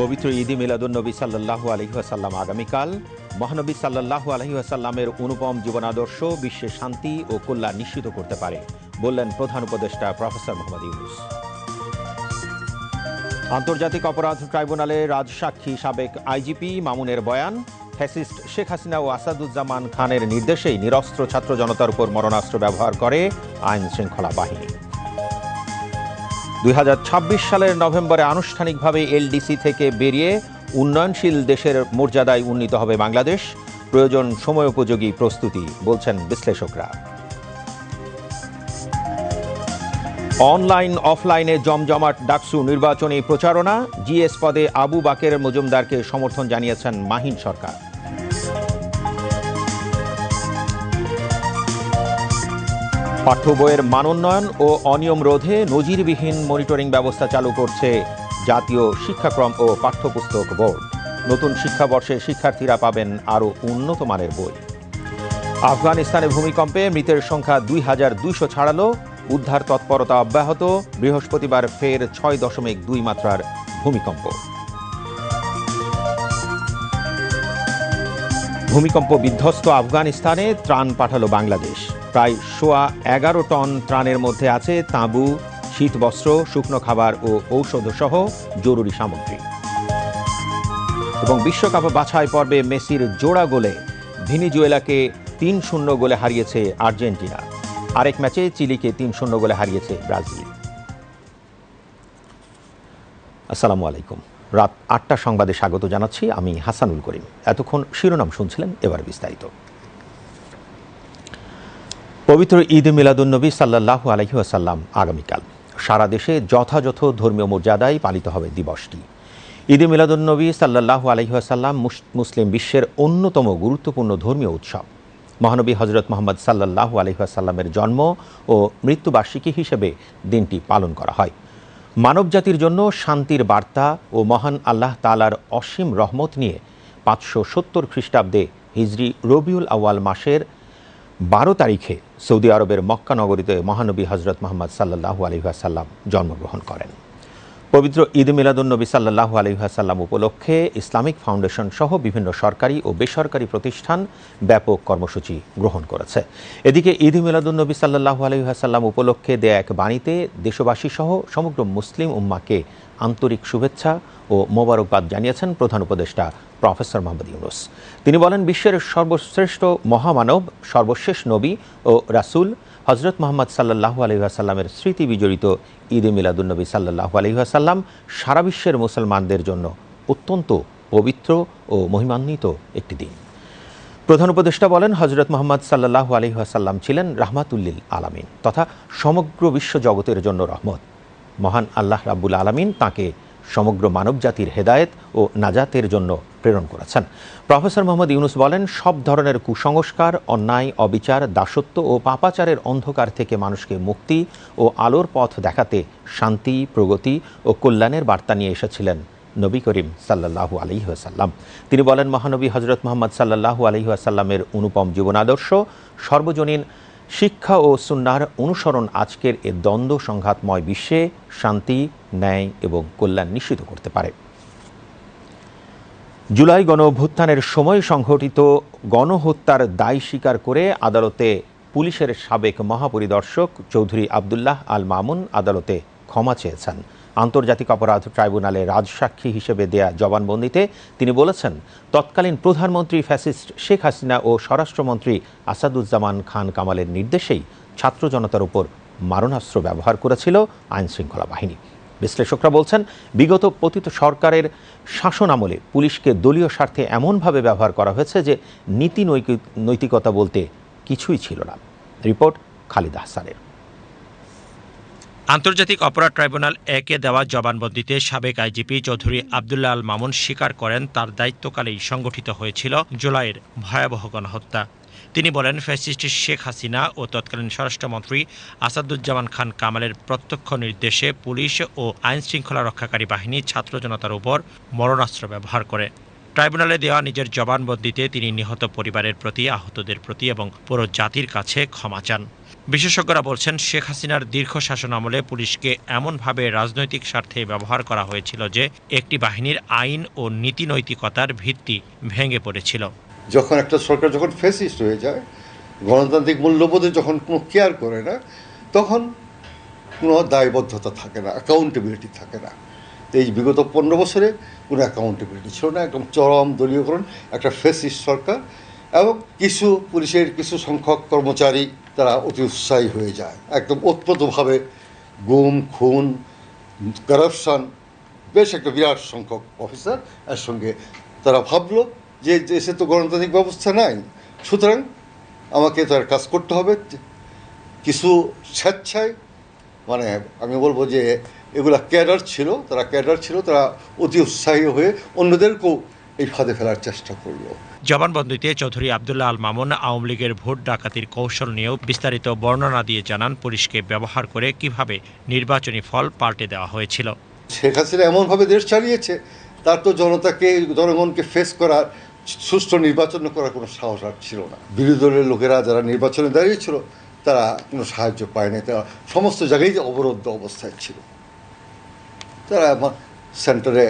পবিত্র ঈদে মিলাদুন্নবী সাল্লাহু আলহিহাসাল্লাম আগামীকাল। মহানবী সাল্লাহু আলহিহাসাল্লামের অনুপম জীবনাদর্শ বিশ্বে শান্তি ও কল্যাণ নিশ্চিত করতে পারে, বললেন প্রধান উপদেষ্টা প্রফেসর মোহাম্মদ ইউনুস। আন্তর্জাতিক অপরাধ ট্রাইব্যুনালে রাজসাক্ষী সাবেক আইজিপি মামুনের বয়ান, ফ্যাসিস্ট শেখ হাসিনা ও আসাদুজ্জামান খানের নির্দেশেই নিরস্ত্র ছাত্র জনতার উপর মরণাস্ত্র ব্যবহার করে আইন শৃঙ্খলা বাহিনী। দুই হাজার ছাব্বিশ সালের নভেম্বরে আনুষ্ঠানিকভাবে এলডিসি থেকে বেরিয়ে উন্নয়নশীল দেশের মর্যাদায় উন্নীত হবে বাংলাদেশ। প্রয়োজন সময়োপযোগী প্রস্তুতি, বলছেন বিশ্লেষকরা। অনলাইন, অফলাইনে জমজমাট ডাকসু নির্বাচনী প্রচারণা, জিএস পদে আবু বাকের মজুমদারকে সমর্থন জানিয়েছেন মাহিন সরকার। পাঠ্য বইয়ের মানোন্নয়ন ও অনিয়ম রোধে নজিরবিহীন মনিটরিং ব্যবস্থা চালু করছে জাতীয় শিক্ষাক্রম ও পাঠ্যপুস্তক বোর্ড। নতুন শিক্ষাবর্ষে শিক্ষার্থীরা পাবেন আরও উন্নত মানের বই। আফগানিস্তানে ভূমিকম্পে মৃতের সংখ্যা দুই হাজার দুইশো ছাড়ালো, উদ্ধার তৎপরতা অব্যাহত, বৃহস্পতিবার ফের ছয় দশমিক দুই মাত্রার ভূমিকম্প। ভূমিকম্প বিধ্বস্ত আফগানিস্তানে ত্রাণ পাঠালো বাংলাদেশ। প্রায় সোয়া এগারো টন ত্রাণের মধ্যে আছে তাঁবু, শীতবস্ত্র, শুকনো খাবার ও ঔষধ সহ জরুরি সামগ্রী। এবং বিশ্বকাপ বাছাই পর্বে মেসির জোড়া গোলে ভিনিজুয়েলাকে তিন শূন্য গোলে হারিয়েছে আর্জেন্টিনা। আরেক ম্যাচে চিলিকে তিন শূন্য গোলে হারিয়েছে ব্রাজিল। আসসালামু আলাইকুম। রাত আটটা সংবাদে স্বাগত জানাচ্ছি আমি হাসানুল করিম। এতক্ষণ শিরোনাম শুনছিলেন এবার বিস্তারিত। পবিত্র ঈদ মিলাদুন্নবী সাল্লাহ আলহি আসাল্লাম আগামীকাল। সারা দেশে যথাযথ ধর্মীয় মর্যাদায় পালিত হবে দিবসটি। ঈদে মিলাদুন্নবী সাল্লাহ আলহি আসাল্লাম মুসলিম বিশ্বের অন্যতম গুরুত্বপূর্ণ ধর্মীয় উৎসব। মহানবী হজরত মোহাম্মদ সাল্লাহ আলহিহাসাল্লামের জন্ম ও মৃত্যুবার্ষিকী হিসেবে দিনটি পালন করা হয়। মানবজাতির জন্য শান্তির বার্তা ও মহান আল্লাহ তালার অসীম রহমত নিয়ে পাঁচশো সত্তর খ্রিস্টাব্দে হিজরি রবিউল আওয়াল মাসের বারো তারিখে সৌদি আরবের মক্কা নগরীতে মহানবী হজরত মোহাম্মদ সাল্লাহু আলহিহাসাল্লাম জন্মগ্রহণ করেন। পবিত্র ঈদ মিলাদুন্নবী সাল্লাহু আলহিহাসাল্লাম উপলক্ষে ইসলামিক ফাউন্ডেশন সহ বিভিন্ন সরকারি ও বেসরকারি প্রতিষ্ঠান ব্যাপক কর্মসূচি গ্রহণ করেছে। এদিকে ঈদ মিলাদুন্নবী সাল্লাহু আলহিহাসাল্লাম উপলক্ষে দেয়া এক বাণীতে দেশবাসী সহ সমগ্র মুসলিম উম্মাকে আন্তরিক শুভেচ্ছা ও মোবারকবাদ জানিয়েছেন প্রধান উপদেষ্টা প্রফেসর মোহাম্মদ ইউনুস। তিনি বলেন, বিশ্বের সর্বশ্রেষ্ঠ মহামানব, সর্বশেষ নবী ও রাসুল হজরত মোহাম্মদ সাল্লাহু আলহিহাসাল্লামের স্মৃতি বিজড়িত ঈদে মিলাদুন্নবী সাল্লাহু আলহিহাসাল্লাম সারা বিশ্বের মুসলমানদের জন্য অত্যন্ত পবিত্র ও মহিমান্বিত একটি দিন। প্রধান উপদেষ্টা বলেন হজরত মোহাম্মদ সাল্লাহু আলহিহাসাল্লাম ছিলেন রাহমাতুল্লিল আলামিন তথা সমগ্র বিশ্ব জগতের জন্য রহমত। মহান আল্লাহ রাব্বুল আলামিন তাকে সমগ্র মানবজাতির হেদায়েত ও নাজাতের জন্য প্রেরণ করেছেন। প্রফেসর মোহাম্মদ ইউনুস বলেন, সব ধরনের কুসংস্কার, অন্যায়, অবিচার, দাসত্ব ও পাপাচারের অন্ধকার থেকে মানুষকে মুক্তি ও আলোর পথ দেখাতে শান্তি, প্রগতি ও কল্যাণের বার্তা নিয়ে এসেছিলেন নবী করিম সাল্লাহু আলহিহাসাল্লাম তিনি বলেন, মহানবী হজরত মোহাম্মদ সাল্লাহু আলহিহাসাল্লামের অনুপম জীবনাদর্শ, সর্বজনীন শিক্ষা ও সুন্নার অনুসরণ আজকের এ দ্বন্দ্ব সংঘাতময় বিশ্বে শান্তি, ন্যায় এবং কল্যাণ নিশ্চিত করতে পারে। জুলাই গণ অভ্যুত্থানের সময় সংঘটিত গণহত্যার দায় স্বীকার করে আদালতে পুলিশের সাবেক মহাপরিদর্শক চৌধুরী আবদুল্লাহ আল মামুন আদালতে ক্ষমা চেয়েছেন। আন্তর্জাতিক অপরাধ ট্রাইব্যুনালে রাজসাক্ষী হিসেবে দেয়া জবানবন্দিতে তিনি বলেছেন, তৎকালীন প্রধানমন্ত্রী ফ্যাসিস্ট শেখ হাসিনা ও স্বরাষ্ট্রমন্ত্রী আসাদুজ্জামান খান কামালের নির্দেশেই ছাত্র জনতার উপর মারণাস্ত্র ব্যবহার করেছিল আইন শৃঙ্খলা বাহিনী। বিশ্লেষকরা বলছেন, বিগত পতিত সরকারের শাসন আমলে পুলিশকে দলীয় স্বার্থে এমনভাবে ব্যবহার করা হয়েছে যে নীতি নৈতিকতা বলতে কিছুই ছিল না। রিপোর্ট খালিদ হাসানের আন্তর্জাতিক অপরাধ ট্রাইব্যুনাল একে দেওয়া জবানবন্দিতে সাবেক আইজিপি চৌধুরী আবদুল্লাহ আল মামুন স্বীকার করেন তার দায়িত্বকালেই সংগঠিত হয়েছিল জুলাইয়ের ভয়াবহ গণহত্যা। তিনি বলেন, ফ্যাসিস্ট শেখ হাসিনা ও তৎকালীন স্বরাষ্ট্রমন্ত্রী আসাদুজ্জামান খান কামালের প্রত্যক্ষ নির্দেশে পুলিশ ও আইন শৃঙ্খলা রক্ষাকারী বাহিনী ছাত্র জনতার উপর মরণাস্ত্র ব্যবহার করে। ট্রাইব্যুনালে দেওয়া নিজের জবানবন্দিতে তিনি নিহত পরিবারের প্রতি, আহতদের প্রতি এবং পুরো জাতির কাছে ক্ষমা চান। বিশেষজ্ঞরা বলছেন, শেখ হাসিনার দীর্ঘ শাসন আমলে পুলিশকে এমনভাবে রাজনৈতিক স্বার্থে ব্যবহার করা হয়েছিল যে একটি বাহিনীর আইন ও নীতিনৈতিকতার ভিত্তি ভেঙে পড়েছিল। যখন একটা সরকার যখন ফেসিস্ট হয়ে যায়, গণতান্ত্রিক মূল্যবোধে যখন কোনো কেয়ার করে না, তখন কোনো দায়বদ্ধতা থাকে না অ্যাকাউন্টেবিলিটি থাকে না। তো এই বিগত পনেরো বছরে কোনো অ্যাকাউন্টেবিলিটি ছিল না, একদম চরম দলীয়করণ, একটা ফেসিস্ট সরকার এবং কিছু পুলিশের কিছু সংখ্যক কর্মচারী তারা অতি উৎসাহী হয়ে যায়। একদম ওতপ্রোতভাবে গুম, খুন কারাপশন বেশ একটা বিরাট সংখ্যক অফিসার এর সঙ্গে তারা ভাবলো যে দেশে তো গণতান্ত্রিক ব্যবস্থা নাই। সুতরাং আমাকে তার কাজ করতে হবে। কিছু স্বেচ্ছায় মানে আমি বলব যে এগুলা ক্যাডার ছিল, তারা ক্যাডার ছিল, তারা অতি উৎসাহী হয়ে অন্যদেরকেও এই ফাঁদে ফেলার চেষ্টা করল জবানবন্দিতে চৌধুরী আবদুল্লাহ আল মামুন আওয়ামী লীগের ভোট ডাকাতির কৌশল নিয়েও বিস্তারিত বর্ণনা দিয়ে জানান পুলিশকে ব্যবহার করে কীভাবে নির্বাচনী ফল পাল্টে দেওয়া হয়েছিল। শেখ হাসিনা এমনভাবে দেশ চালিয়েছে তার তো জনতাকে জনগণকে ফেস করার সুষ্ঠু নির্বাচন করার কোনো সাহস আর ছিল না। বিরোধী দলের লোকেরা যারা নির্বাচনে দাঁড়িয়েছিল তারা কোনো সাহায্য পায়নি। তারা সমস্ত জায়গায় যে অবরুদ্ধ অবস্থায় ছিল। তারা সেন্টারে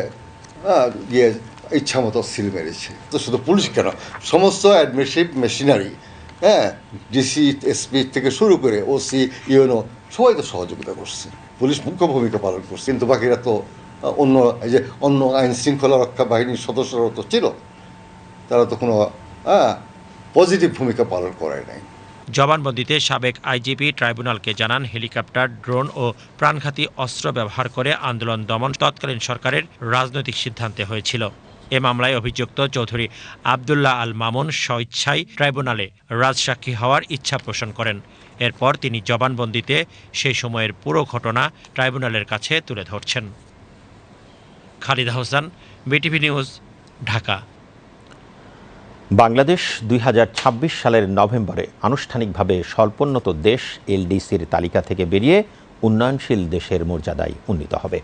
গিয়ে ইচ্ছা মতো সিল মেরেছে। তো শুধু পুলিশ কেন? সমস্ত অ্যাডমিনিস্ট্রেটিভ মেশিনারি হ্যাঁ ডিসি এসপি থেকে শুরু করে ওসি ইউনো সবাই তো সহযোগিতা করছে। পুলিশ মুখ্য ভূমিকা পালন করছে, কিন্তু বাকিরা তো অন্য, এই যে অন্য আইন শৃঙ্খলা রক্ষা বাহিনীর সদস্যরাও তো ছিল। তারা তো কোনো হ্যাঁ পজিটিভ ভূমিকা পালন করে নাই। জবানবন্দিতে সাবেক আইজিপি ট্রাইব্যুনালকে জানান, হেলিকপ্টার, ড্রোন ও প্রাণঘাতী অস্ত্র ব্যবহার করে আন্দোলন দমন তৎকালীন সরকারের রাজনৈতিক সিদ্ধান্তে হয়েছিল। এ মামলায় অভিযুক্ত চৌধুরী আবদুল্লাহ আল মামুন স্বইচ্ছায় ট্রাইব্যুনালে রাজসাক্ষী হওয়ার ইচ্ছা পোষণ করেন। এরপর তিনি জবানবন্দিতে সেই সময়ের পুরো ঘটনা ট্রাইব্যুনালের কাছে তুলে ধরছেন। Khalid Hossain, BTV news, Dhaka. Bangladesh দুই হাজার ছাব্বিশ সালের নভেম্বরে আনুষ্ঠানিকভাবে স্বল্পোন্নত দেশ এলডিসির তালিকা থেকে বেরিয়ে উন্নয়নশীল দেশের মর্যাদায় উন্নীত হবে।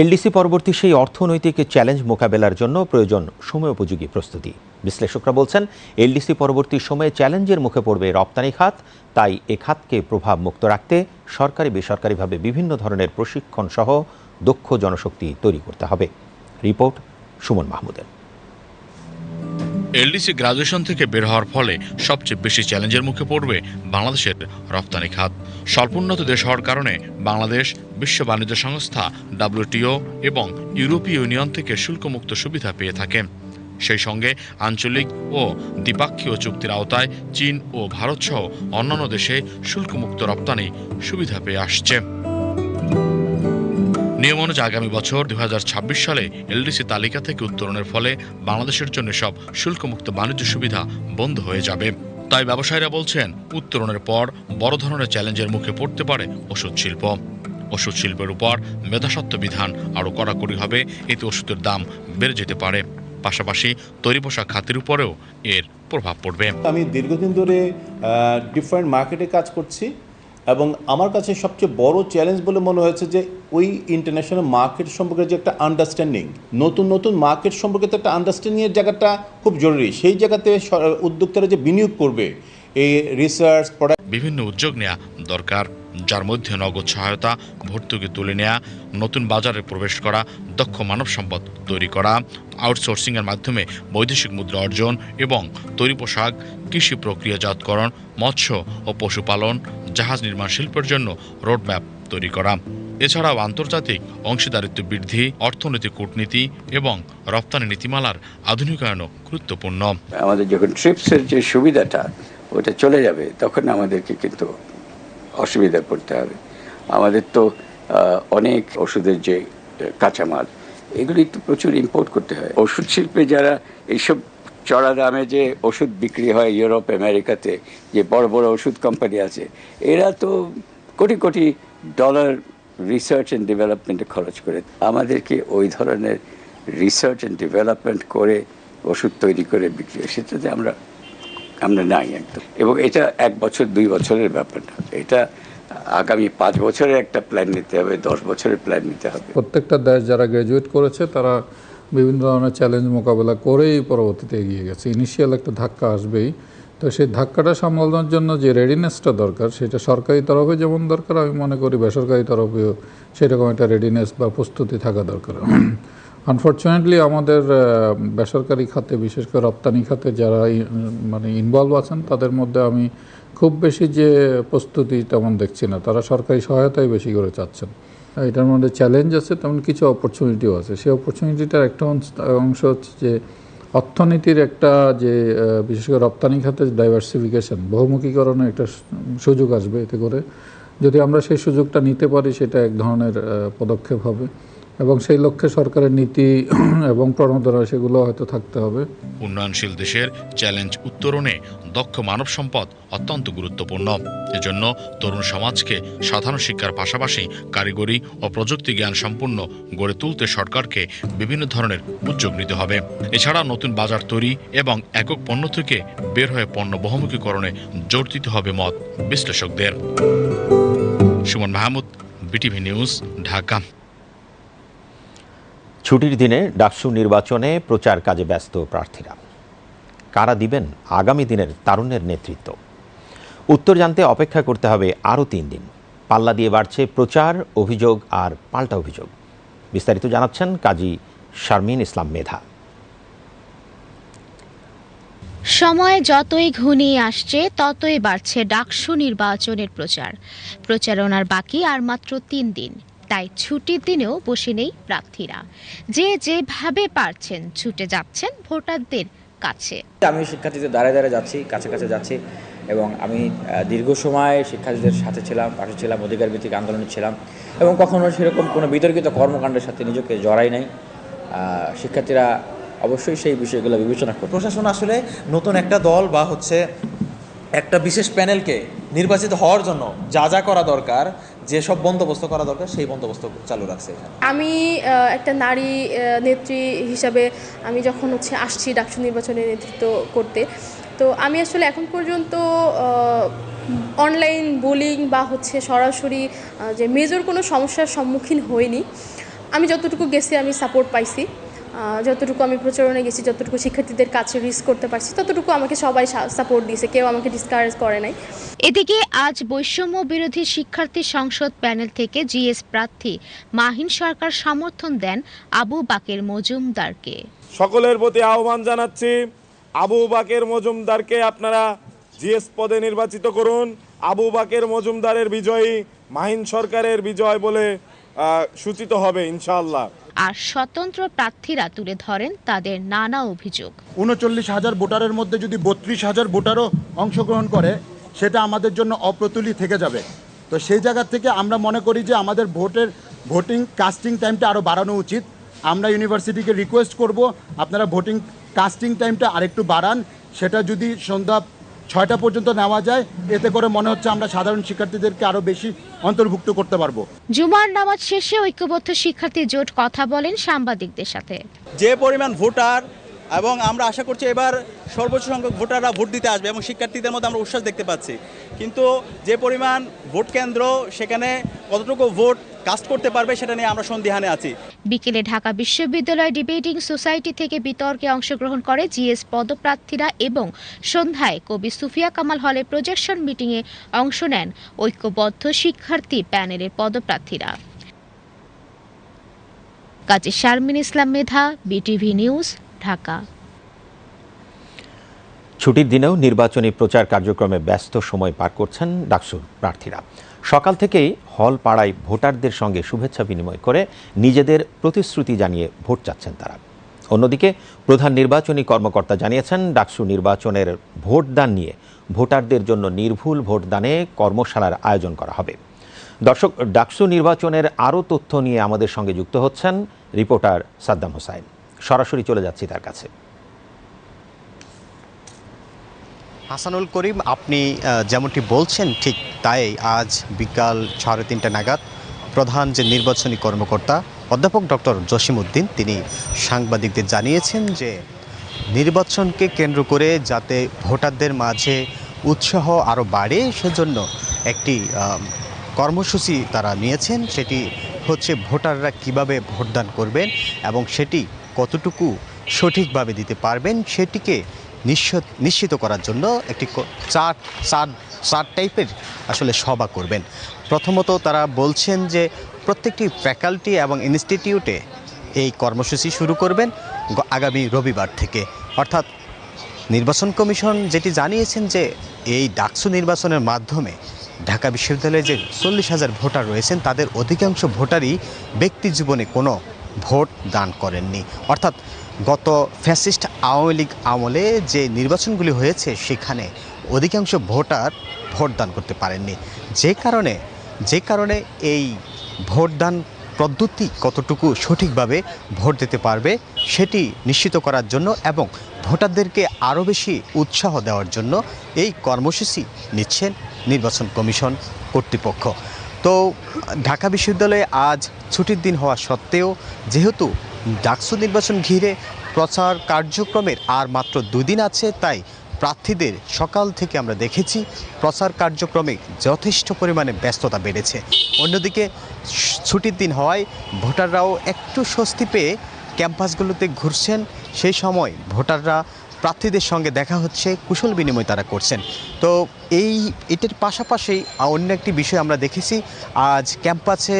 এলডিসি পরবর্তী সেই অর্থনৈতিক চ্যালেঞ্জ মোকাবেলার জন্য প্রয়োজন সময় উপযোগী প্রস্তুতি। বিশ্লেষকরা বলছেন, এলডিসি পরবর্তী সময়ে চ্যালেঞ্জের মুখে পড়বে রপ্তানি খাত, তাই এ খাতকে প্রভাব মুক্ত রাখতে সরকারি বেসরকারিভাবে বিভিন্ন ধরনের প্রশিক্ষণ সহ দক্ষ জনশক্তি তৈরি করতে হবে। রিপোর্ট সুমন মাহমুদের। এলডিসি গ্রাজুয়েশন থেকে বের হওয়ার ফলে সবচেয়ে বেশি চ্যালেঞ্জের মুখে পড়বে বাংলাদেশের রপ্তানি খাত। স্বল্পোন্নত দেশ হওয়ার কারণে বাংলাদেশ বিশ্ব বাণিজ্য সংস্থা ডাব্লিউটিও এবং ইউরোপীয় ইউনিয়ন থেকে শুল্কমুক্ত সুবিধা পেয়ে থাকে। সেই সঙ্গে আঞ্চলিক ও দ্বিপাক্ষীয় চুক্তির আওতায় চীন ও ভারতসহ অন্যান্য দেশে শুল্কমুক্ত রপ্তানি সুবিধা পেয়ে আসছে। নিয়ম অনুযায়ী আগামী বছর দু হাজার ছাব্বিশ সালে এলডিসি তালিকা থেকে উত্তরণের ফলে বাংলাদেশের জন্য সব শুল্কমুক্ত বাণিজ্য সুবিধা বন্ধ হয়ে যাবে। তাই ব্যবসায়ীরা বলছেন উত্তরণের পর বড় ধরনের চ্যালেঞ্জের মুখে পড়তে পারে ওষুধ শিল্প। ওষুধ শিল্পের উপর মেধাসত্ত্ব বিধান আরও কড়াকড়ি হবে, এতে ওষুধের দাম বেড়ে যেতে পারে। পাশাপাশি তৈরি পোশাক খাতের উপরেও এর প্রভাব পড়বে। আমি দীর্ঘদিন ধরে ডিফারেন্ট মার্কেটে কাজ করছি। এবং আমার কাছে সবচেয়ে বড় চ্যালেঞ্জ বলে মনে হয়েছে যে ওই ইন্টারন্যাশনাল মার্কেট সম্পর্কে যে একটা আন্ডারস্ট্যান্ডিং নতুন নতুন মার্কেট সম্পর্কে তো একটা আন্ডারস্ট্যান্ডিংয়ের জায়গাটা খুব জরুরি। সেই জায়গাতে উদ্যোক্তারা যে বিনিয়োগ করবে এই রিসার্চ প্রোডাক্ট বিভিন্ন উদ্যোগ নেওয়া দরকার যার মধ্যে নগদ সহায়তা ভর্তুকি তুলে নেওয়া নতুন বাজারে প্রবেশ করা দক্ষ মানব সম্পদ তৈরি করা আউটসোর্সিংয়ের মাধ্যমে বৈদেশিক মুদ্রা অর্জন এবং তৈরি পোশাক কৃষি প্রক্রিয়াজাতকরণ মৎস্য ও পশুপালন জাহাজ নির্মাণ শিল্পের জন্য রোডম্যাপ তৈরি করা। এছাড়াও আন্তর্জাতিক অংশীদারিত্ব বৃদ্ধি অর্থনৈতিক কূটনীতি এবং রপ্তানি নীতিমালার আধুনিকায়নও গুরুত্বপূর্ণ। আমাদের যখন ট্রিপসের যে সুবিধাটা ওটা চলে যাবে, তখন আমাদেরকে কিন্তু অসুবিধায় পড়তে হবে। আমাদের তো অনেক ওষুধের যে কাঁচামাল, এগুলি তো প্রচুর ইম্পোর্ট করতে হয়। ওষুধ শিল্পে যারা এইসব চড়া দামে যে ওষুধ বিক্রি হয় ইউরোপ, আমেরিকাতে, যে বড় বড় ওষুধ কোম্পানি আছে, এরা তো crore crore dollar research and ডেভেলপমেন্টে খরচ করে। আমাদেরকে ওই ধরনের রিসার্চ অ্যান্ড ডেভেলপমেন্ট করে ওষুধ তৈরি করে বিক্রি হয়। সেটাতে আমরা আমরা নাই একদম। এবং এটা এক বছর, দুই বছরের ব্যাপার না। এটা আগামী পাঁচ বছরের একটা প্ল্যান নিতে হবে, দশ বছরের প্ল্যান নিতে হবে। প্রত্যেকটা দেশ যারা গ্র্যাজুয়েট করেছে, তারা বিভিন্ন ধরনের চ্যালেঞ্জ মোকাবেলা করেই পরবর্তীতে এগিয়ে গেছে। ইনিশিয়াল একটা ধাক্কা আসবেই। তো সেই ধাক্কাটা সামলানোর জন্য যে রেডিনেসটা দরকার, সেটা সরকারি তরফে যেমন দরকার, আমি মনে করি বেসরকারি তরফেও সেরকম একটা রেডিনেস বা প্রস্তুতি থাকা দরকার। আনফর্চুনেটলি আমাদের বেসরকারি খাতে, বিশেষ করে রপ্তানি খাতে যারা মানে ইনভলভ আছেন, তাদের মধ্যে আমি খুব বেশি যে প্রস্তুতি তেমন দেখছি না। তারা সরকারি সহায়তাই বেশি করে চাচ্ছেন। এটার মধ্যে চ্যালেঞ্জ আছে, তেমন কিছু অপরচুনিটিও আছে। সেই অপরচুনিটিটার একটা অংশ- হচ্ছে যে অর্থনীতির একটা যে বিশেষ করে রপ্তানি খাতে ডাইভার্সিফিকেশন বহুমুখীকরণের একটা সুযোগ আসবে এতে করে। যদি আমরা সেই সুযোগটা নিতে পারি, সেটা এক ধরনের পদক্ষেপ হবে। এবং সেই লক্ষ্যে সরকারের নীতি এবং প্রণোদনা, সেগুলো হয়তো থাকতে হবে। উন্নয়নশীল দেশের চ্যালেঞ্জ উত্তরণে দক্ষ মানব সম্পদ অত্যন্ত গুরুত্বপূর্ণ। এজন্য তরুণ সমাজকে সাধারণ শিক্ষার পাশাপাশি কারিগরি ও প্রযুক্তি জ্ঞান সম্পূর্ণ গড়ে তুলতে সরকারকে বিভিন্ন ধরনের উদ্যোগ নিতে হবে। এছাড়া নতুন বাজার তৈরি এবং একক পণ্য থেকে বের হয়ে পণ্য বহুমুখীকরণে জোর দিতে হবে মত বিশ্লেষকদের। Suman Mahmud, BTV news, Dhaka. ছুটির দিনে ডাকসু নির্বাচনে প্রচার কাজে ব্যস্ত প্রার্থীরা। কারা দিবেন আগামী দিনের তারুণ্যের নেতৃত্ব? উত্তর জানতে অপেক্ষা করতে হবে আরও তিন দিন। পাল্লা দিয়ে বাড়ছে প্রচার, অভিযোগ আর পাল্টা অভিযোগ। বিস্তারিত জানাচ্ছেন কাজী শারমিন ইসলাম মেধা। সময় যতই ঘনিয়ে আসছে, ততই বাড়ছে ডাকসু নির্বাচনের প্রচার। প্রচারণার বাকি আর মাত্র তিন দিন। তাই ছুটির দিনেও বসে নেই প্রার্থীরা। যে যেভাবে পারছেন ছুটে যাচ্ছেন ভোটারদের কাছে। আমি শিক্ষার্থীদের দ্বারে দ্বারে যাচ্ছি কাছে কাছে যাচ্ছি এবং আমি দীর্ঘ সময় শিক্ষার্থীদের সাথে ছিলাম পাশে ছিলাম অধিকার ভিত্তিক আন্দোলনে ছিলাম এবং কখনো সেরকম কোনো বিতর্কিত কর্মকাণ্ডের সাথে নিজেকে জড়াই নাই। শিক্ষার্থীরা অবশ্যই সেই বিষয়গুলো বিবেচনা করে প্রশাসন আসলে নতুন একটা দল বা হচ্ছে একটা বিশেষ প্যানেলকে নির্বাচিত হওয়ার জন্য যা যা করা দরকার যেসব বন্দোবস্ত করা দরকার, সেই বন্দোবস্ত চালু রাখছে আমি একটা নারী নেত্রী হিসাবে আমি যখন হচ্ছে আসছি ডাকসু নির্বাচনে নেতৃত্ব করতে, তো আমি আসলে এখন পর্যন্ত অনলাইন বোলিং বা হচ্ছে সরাসরি যে মেজর কোনো সমস্যার সম্মুখীন হইনি। আমি যতটুকু গেছি আমি সাপোর্ট পাইছি। যতটুকু আমি প্রচারণে গেছি যতটুকু শিক্ষার্থীদের কাছে রিস্ক করতে পারছি ততটুকু আমাকে সবাই সাপোর্ট দিয়েছে। কেউ আমাকে ডিসকারেজ করে নাই। এদিকে আজ বৈষম্য বিরোধী শিক্ষার্থী সংসদ প্যানেল থেকে জিএস প্রার্থী মাহিন সরকার সমর্থন দেন আবু বাকের মজুমদারকে। সকলের প্রতি আহ্বান জানাচ্ছি আবু বাকের মজুমদারকে আপনারা জিএস পদে নির্বাচিত করুন। আবু বাকের মজুমদারের বিজয়ী মাহিন সরকারের বিজয় বলে সূচিত হবে ইনশাআল্লাহ। আর স্বতন্ত্র প্রার্থীরা তুলে ধরেন তাদের নানা অভিযোগ। উনচল্লিশ হাজার ভোটারের মধ্যে যদি বত্রিশ হাজার ভোটারও অংশগ্রহণ করে, সেটা আমাদের জন্য অপ্রতুলই থেকে যাবে। তো সেই জায়গা থেকে আমরা মনে করি যে আমাদের ভোটের ভোটিং, কাস্টিং টাইমটা আরও বাড়ানো উচিত। আমরা ইউনিভার্সিটিকে রিকোয়েস্ট করব, আপনারা ভোটিং, কাস্টিং টাইমটা আরেকটু বাড়ান। সেটা যদি সন্ধ্যা ছয়টা পর্যন্ত নেওয়া যায়। এতে করে মনে হচ্ছে আমরা সাধারণ শিক্ষার্থীদেরকে আরও বেশি অন্তর্ভুক্ত করতে পারব। জুমার নামাজ শেষে ঐক্যবদ্ধ শিক্ষার্থী জোট কথা বলেন সাংবাদিকদের সাথে। যে পরিমাণ ভোটার এবং আমরা আশা করছি এবার সর্বোচ্চ সংখ্যক ভোটাররা ভোট দিতে আসবে এবং শিক্ষার্থীদের মধ্যে আমরা উচ্ছ্বাস দেখতে পাচ্ছি। কিন্তু যে পরিমাণ ভোট কেন্দ্র সেখানে কতটুকু ভোট কাস্ট করতে পারবে, সেটা নিয়ে আমরা সন্দিহানে আছি। বিকেলে ঢাকা বিশ্ববিদ্যালয় ডিবেটিং সোসাইটি থেকে বিতর্কে অংশগ্রহণ করে জিএস পদপ্রার্থীরা এবং সন্ধ্যায় কবি সুফিয়া কামাল হলে প্রজেকশন মিটিংয়ে অংশ নেন ঐক্যবদ্ধ শিক্ষার্থী প্যানেলের পদপ্রার্থীরা। Kazi Sharmin Islam Medha, BTV news, Dhaka. ছুটির দিনেও নির্বাচনী প্রচার কার্যক্রমে ব্যস্ত সময় পার করছেন ডাকসুর প্রার্থীরা। সকাল থেকেই হল পাড়ায় ভোটারদের সঙ্গে শুভেচ্ছা বিনিময় করে নিজেদের প্রতিশ্রুতি জানিয়ে ভোট চাচ্ছেন তারা। অন্যদিকে প্রধান নির্বাচনী কর্মকর্তা জানিয়েছেন, ডাকসু নির্বাচনের ভোটদান নিয়ে ভোটারদের জন্য নির্ভুল ভোটদানে কর্মশালার আয়োজন করা হবে। দর্শক, ডাকসু নির্বাচনের আরও তথ্য নিয়ে আমাদের সঙ্গে যুক্ত হচ্ছেন রিপোর্টার সাদ্দাম হোসাইন। সরাসরি চলে যাচ্ছি তার কাছে। হাসানুল করিম, আপনি যেমনটি বলছেন, ঠিক তাই আজ বিকাল সাড়ে তিনটা নাগাদ প্রধান যে নির্বাচনী কর্মকর্তা, অধ্যাপক ডক্টর জসিমউদ্দিন তিনি সাংবাদিকদের জানিয়েছেন যে নির্বাচনকে কেন্দ্র করে যাতে ভোটারদের মাঝে উৎসাহ আরও বাড়ে, সেজন্য একটি কর্মসূচি তারা নিয়েছেন। সেটি হচ্ছে ভোটাররা কীভাবে ভোটদান করবেন এবং সেটি কতটুকু সঠিকভাবে দিতে পারবেন, সেটিকে নিশ্চিত নিশ্চিত করার জন্য একটি চার চার চার টাইপের আসলে সভা করবেন। প্রথমত তারা বলছেন যে প্রত্যেকটি ফ্যাকাল্টি এবং ইনস্টিটিউটে এই কর্মসূচি শুরু করবেন আগামী রবিবার থেকে। অর্থাৎ নির্বাচন কমিশন যেটি জানিয়েছেন যে এই ডাকসু নির্বাচনের মাধ্যমে ঢাকা বিশ্ববিদ্যালয়ে যে চল্লিশ হাজার ভোটার রয়েছেন, তাদের অধিকাংশ ভোটারই ব্যক্তি জীবনে কোনো ভোট দান করেননি। অর্থাৎ গত ফ্যাসিস্ট আওয়ামী লীগ আমলে যে নির্বাচনগুলি হয়েছে, সেখানে অধিকাংশ ভোটার ভোটদান করতে পারেননি। যে কারণে যে কারণে এই ভোটদান পদ্ধতি কতটুকু সঠিকভাবে ভোট দিতে পারবে, সেটি নিশ্চিত করার জন্য এবং ভোটারদেরকে আরও বেশি উৎসাহ দেওয়ার জন্য এই কর্মসূচি নিচ্ছেন নির্বাচন কমিশন কর্তৃপক্ষ। তো ঢাকা বিশ্ববিদ্যালয়ে আজ ছুটির দিন হওয়া সত্ত্বেও, যেহেতু ডাকসু নির্বাচন ঘিরে প্রচার কার্যক্রমের আর মাত্র দুদিন আছে, তাই প্রার্থীদের সকাল থেকে আমরা দেখেছি প্রচার কার্যক্রমে যথেষ্ট পরিমাণে ব্যস্ততা বেড়েছে। অন্যদিকে ছুটির দিন হওয়ায় ভোটাররাও একটু স্বস্তি পেয়ে ক্যাম্পাসগুলোতে ঘুরছেন। সেই সময় ভোটাররা প্রার্থীদের সঙ্গে দেখা হচ্ছে, কুশল বিনিময় তারা করছেন। তো এই, এটার পাশাপাশি অন্য একটি বিষয় আমরা দেখেছি, আজ ক্যাম্পাসে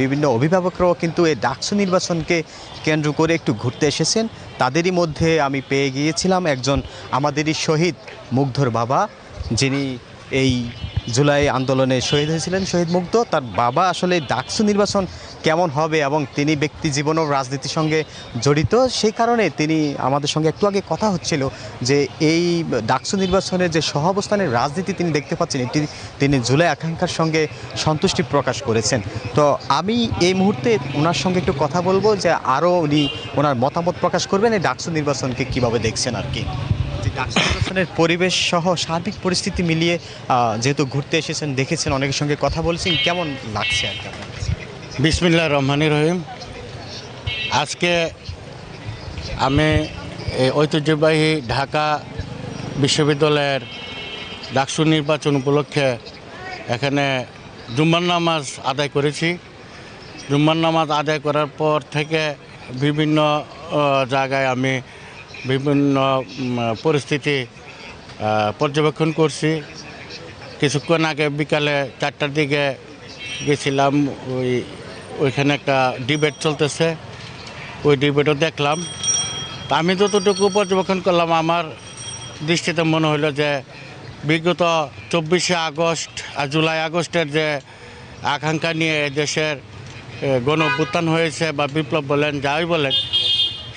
বিভিন্ন অভিভাবকরাও কিন্তু এই ডাকসু নির্বাচনকে কেন্দ্র করে একটু ঘুরতে এসেছেন। তাদেরই মধ্যে আমি পেয়ে গিয়েছিলাম একজন আমাদেরই শহীদ মুগ্ধর বাবা, যিনি এই জুলাই আন্দোলনে শহীদ হয়েছিলেন শহীদ মুগ্ধ। তার বাবা আসলে ডাকসু নির্বাচন কেমন হবে এবং তিনি ব্যক্তি জীবন ও রাজনীতির সঙ্গে জড়িত, সেই কারণে তিনি আমাদের সঙ্গে একটু আগে কথা হচ্ছিল যে এই ডাকসু নির্বাচনের যে সহাবস্থানের রাজনীতি তিনি দেখতে পাচ্ছেন, এটি তিনি জুলাই আকাঙ্ক্ষার সঙ্গে সন্তুষ্টি প্রকাশ করেছেন। তো আমি এই মুহূর্তে ওনার সঙ্গে একটু কথা বলব যে আরও উনি ওনার মতামত প্রকাশ করবেন এই ডাকসু নির্বাচনকে কীভাবে দেখছেন আর কি। নির্বাচনের পরিবেশ সহ সার্বিক পরিস্থিতি মিলিয়ে যেহেতু ঘুরতে এসেছেন, দেখেছেন, অনেকের সঙ্গে কথা বলছেন, কেমন লাগছে আর কি বিসমিল্লা রহমানির রহিম। আজকে আমি ঐতিহ্যবাহী ঢাকা বিশ্ববিদ্যালয়ের ডাকসু নির্বাচন উপলক্ষে এখানে জুম্মার নামাজ আদায় করেছি। জুম্মার নামাজ আদায় করার পর থেকে বিভিন্ন জায়গায় আমি বিভিন্ন পরিস্থিতি পর্যবেক্ষণ করছি। কিছুক্ষণ আগে বিকালে চারটার দিকে গেছিলাম, ওই, ওইখানে একটা ডিবেট চলতেছে। ওই ডিবেটও দেখলাম। আমি যতটুকু পর্যবেক্ষণ করলাম, আমার দৃষ্টিতে মনে হলো যে বিগত চব্বিশে আগস্ট আর জুলাই আগস্টের যে আকাঙ্ক্ষা নিয়ে দেশের গণ হয়েছে বা বিপ্লব বলেন, যাই বলেন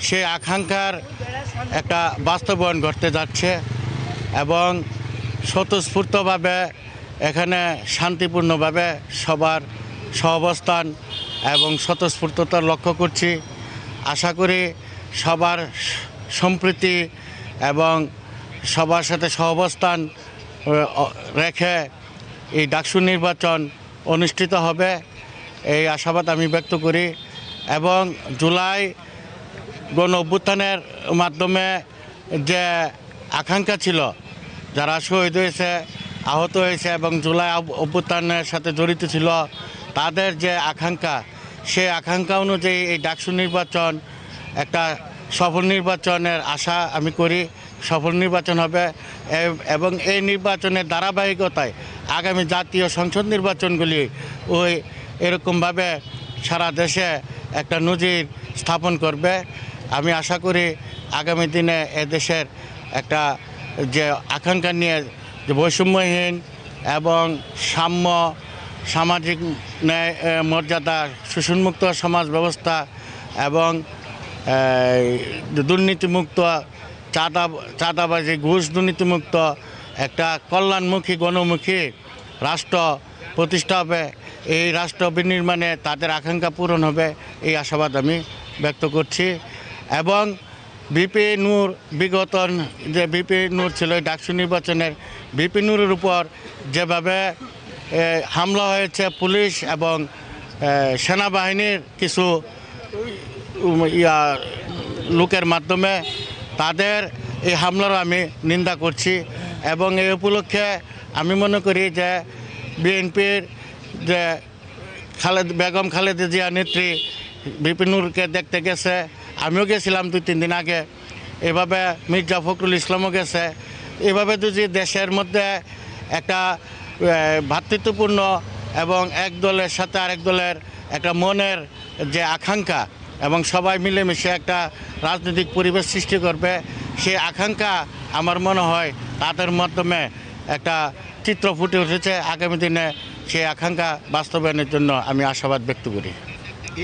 সেই আকাঙ্ক্ষার একটা বাস্তবায়ন ঘটতে যাচ্ছে এবং স্বতঃস্ফূর্তভাবে এখানে শান্তিপূর্ণভাবে সবার সহাবস্থান এবং স্বতঃস্ফূর্ততা লক্ষ্য করছি। আশা করি সবার সম্প্রীতি এবং সবার সাথে সহাবস্থান রেখে এই ডাকসু নির্বাচন অনুষ্ঠিত হবে, এই আশাবাদ আমি ব্যক্ত করি এবং জুলাই গণ অভ্যুত্থানের মাধ্যমে যে আকাঙ্ক্ষা ছিল, যারা শহীদ হয়েছে, আহত হয়েছে এবং জুলাই অভ্যুত্থানের সাথে জড়িত ছিল, তাদের যে আকাঙ্ক্ষা, সেই আকাঙ্ক্ষা অনুযায়ী এই ডাকসু নির্বাচন একটা সফল নির্বাচনের আশা আমি করি সফল নির্বাচন হবে। এবং এই নির্বাচনের ধারাবাহিকতায় আগামী জাতীয় সংসদ নির্বাচনগুলি ওই এরকমভাবে সারা দেশে একটা নজির স্থাপন করবে। আমি আশা করি আগামী দিনে এদেশের একটা যে আকাঙ্ক্ষা নিয়ে যে বৈষম্যহীন এবং সাম্য, সামাজিক ন্যায় মর্যাদা, শোষণমুক্ত সমাজ ব্যবস্থা এবং দুর্নীতিমুক্ত, চাঁদা, চাঁদাবাজি, ঘুষ দুর্নীতিমুক্ত একটা কল্যাণমুখী, গণমুখী রাষ্ট্র প্রতিষ্ঠা হবে। এই রাষ্ট্র বিনির্মাণে তাদের আকাঙ্ক্ষা পূরণ হবে, এই আশাবাদ আমি ব্যক্ত করছি। এবং বিপি নূর বিগত যে বিপি নূর ছিল ডাকসু নির্বাচনের বিপি নূরের উপর যেভাবে হামলা হয়েছে পুলিশ এবং সেনাবাহিনীর কিছু ইয়া, লোকের মাধ্যমে, তাদের এই হামলার আমি নিন্দা করছি এবং এই উপলক্ষে আমি মনে করি যে বিএনপির যে খালেদ, বেগম খালেদা জিয়া নেত্রী বিপিনুরকে দেখতে গেছে। আমিও গেছিলাম দুই, তিন দিন আগে। এভাবে মির্জা ফখরুল ইসলামও গেছে। এভাবে যদি দেশের মধ্যে একটা ভ্রাতৃত্বপূর্ণ এবং এক দলের সাথে আরেক দলের একটা মনের যে আকাঙ্ক্ষা এবং সবাই মিলেমিশে একটা রাজনৈতিক পরিবেশ সৃষ্টি করবে, সেই আকাঙ্ক্ষা আমার মনে হয় তাদের মাধ্যমে একটা চিত্র ফুটে উঠেছে। আগামী দিনে সেই আকাঙ্ক্ষা বাস্তবায়নের জন্য আমি আশাবাদ ব্যক্ত করি।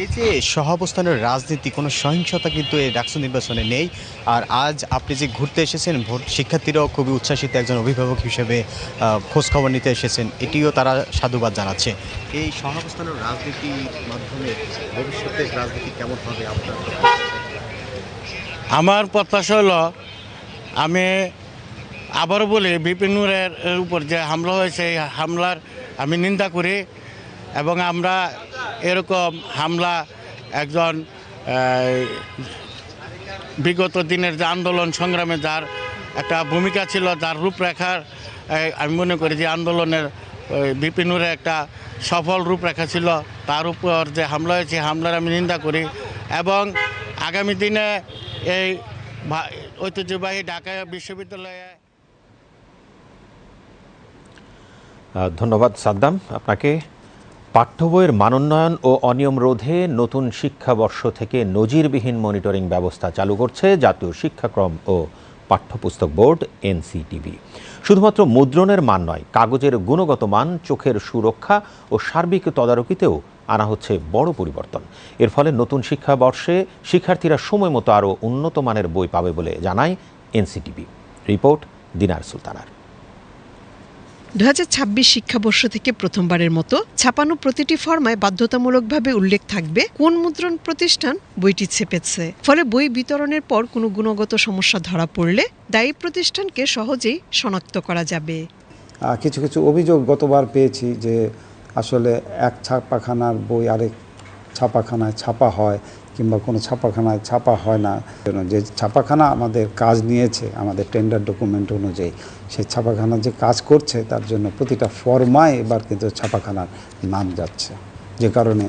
এই যে সহাবস্থানের রাজনীতি কোনো সহিংসতা কিন্তু এই ডাকসু নির্বাচনে নেই। আর আজ আপনি যে ঘুরতে এসেছেন ভোট শিক্ষার্থীরাও খুবই উচ্ছ্বাসিত একজন অভিভাবক হিসেবে খোঁজখবর নিতে এসেছেন। এটিও তারা সাধুবাদ জানাচ্ছে। এই সহাবস্থানের রাজনীতির মাধ্যমে ভবিষ্যতে রাজনীতি কেমন হবে আপনার? আমার প্রত্যাশা হলো আমি আবারও বলি বিপিনুরের উপর যে হামলা হয়েছে এই হামলার আমি নিন্দা করি। এবং আমরা এরকম হামলা, একজন বিগত দিনের যে আন্দোলন সংগ্রামে যার একটা ভূমিকা ছিল, যার রূপরেখার আমি মনে করি যে আন্দোলনের ওই বিপিনুরের একটা সফল রূপরেখা ছিল, তার উপর যে হামলা হয়েছে, হামলার আমি নিন্দা করি। এবং আগামী দিনে এই ঐতিহ্যবাহী ঢাকা বিশ্ববিদ্যালয়ে ধন্যবাদ সাদ্দাম আপনাকে। পাঠ্য বইয়ের মানোন্নয়ন ও অনিয়ম রোধে নতুন শিক্ষাবর্ষ থেকে নজিরবিহীন মনিটরিং ব্যবস্থা চালু করছে জাতীয় শিক্ষাক্রম ও পাঠ্যপুস্তক বোর্ড এনসিটিভি শুধুমাত্র মুদ্রণের মান নয়, কাগজের গুণগত মান, চোখের সুরক্ষা ও সার্বিক তদারকিতেও আনা হচ্ছে বড় পরিবর্তন। এর ফলে নতুন শিক্ষাবর্ষে শিক্ষার্থীরা সময় মতো আরও উন্নত মানের বই পাবে বলে জানায় এনসিটিভি রিপোর্ট, দিনার সুলতানার। দু হাজার ছাব্বিশ শিক্ষাবর্ষ থেকে প্রথমবারের মতো ছাপানো প্রতিটি ফর্মায় বাধ্যতামূলকভাবে উল্লেখ থাকবে কোন মুদ্রণ প্রতিষ্ঠান বইটি ছেপেছে। ফলে বই বিতরণের পর কোনো গুণগত সমস্যা ধরা পড়লে দায়ী প্রতিষ্ঠানকে সহজেই শনাক্ত করা যাবে। কিছু কিছু অভিযোগ গতবার পেয়েছি যে আসলে এক ছাপাখানার বই আরেক ছাপাখানায় ছাপা হয় কিংবা কোনো ছাপাখানায় ছাপা হয় না। যে ছাপাখানা আমাদের কাজ নিয়েছে, আমাদের টেন্ডার ডকুমেন্ট অনুযায়ী। সেই ছাপাখানা যে কাজ করছে, তার জন্য প্রতিটা ফর্মায় এবার কিন্তু ছাপাখানার নাম যাচ্ছে। যে কারণে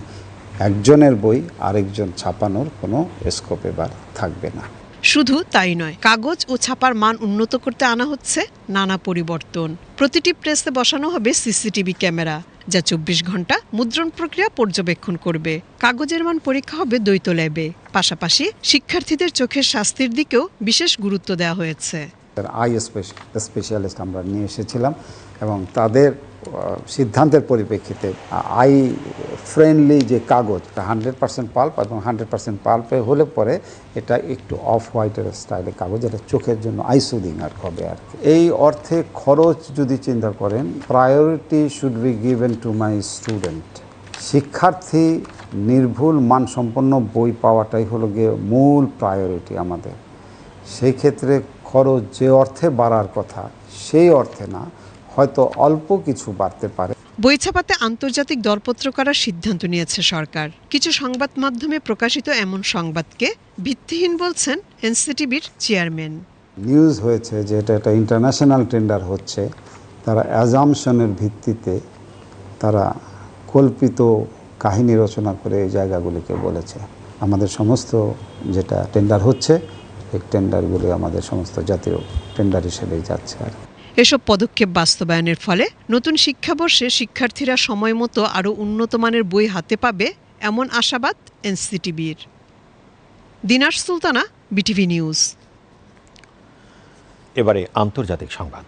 একজনের বই আরেকজন ছাপানোর কোনো স্কোপ এবার থাকবে না। শুধু তাই নয়, কাগজ ও ছাপার মান উন্নত করতে আনা হচ্ছে নানা পরিবর্তন। প্রতিটি প্রেসে বসানো হবে সিসিটিভি ক্যামেরা, যা চব্বিশ ঘণ্টা মুদ্রণ প্রক্রিয়া পর্যবেক্ষণ করবে। কাগজের মান পরীক্ষা হবে দ্বৈত ল্যাবে। পাশাপাশি শিক্ষার্থীদের চোখের স্বাস্থ্যের দিকেও বিশেষ গুরুত্ব দেওয়া হয়েছে। আই স্পেশালিস্ট আমরা নিয়ে এসেছিলাম এবং তাদের সিদ্ধান্তের পরিপ্রেক্ষিতে আই ফ্রেন্ডলি যে কাগজ হান্ড্রেড পার্সেন্ট পাল্প এবং হান্ড্রেড পার্সেন্ট পাল্পে হলে পরে এটা একটু অফ হোয়াইটের স্টাইলে কাগজ, এটা চোখের জন্য আই সুদিং আর হবে আর। এই অর্থে খরচ যদি চিন্তা করেন, priority should be given to my student শিক্ষার্থী নির্ভুল মানসম্পন্ন বই পাওয়াটাই হলো গিয়ে মূল প্রায়োরিটি আমাদের সেই ক্ষেত্রে খরচ যে অর্থে বাড়ার কথা সেই অর্থে না হয়তো অল্প কিছু বাড়তে পারে। বই ছাপাতে আন্তর্জাতিক দরপত্র করার সিদ্ধান্ত নিয়েছে সরকার। কিছু সংবাদ মাধ্যমে প্রকাশিত এমন সংবাদকে ভিত্তিহীন বলছেন এনসিটিভির চেয়ারম্যান। নিউজ হয়েছে যে এটা একটা ইন্টারন্যাশনাল টেন্ডার হচ্ছে। তারা অ্যাজামশনের ভিত্তিতে তারা কল্পিত কাহিনী রচনা করে এই জায়গাগুলিকে বলেছে। আমাদের সমস্ত যেটা টেন্ডার হচ্ছে টেন্ডারগুলি আমাদের সমস্ত জাতীয় টেন্ডার হিসেবেই যাচ্ছে আর এসব পদক্ষেপ বাস্তবায়নের ফলে নতুন শিক্ষাবর্ষে শিক্ষার্থীরা সময় মতো আরও উন্নত মানের বই হাতে পাবে এমন আশাবাদ এনসিটিবির দিনার সুলতানা বিটিভি নিউজ। এবারে আন্তর্জাতিক সংবাদ।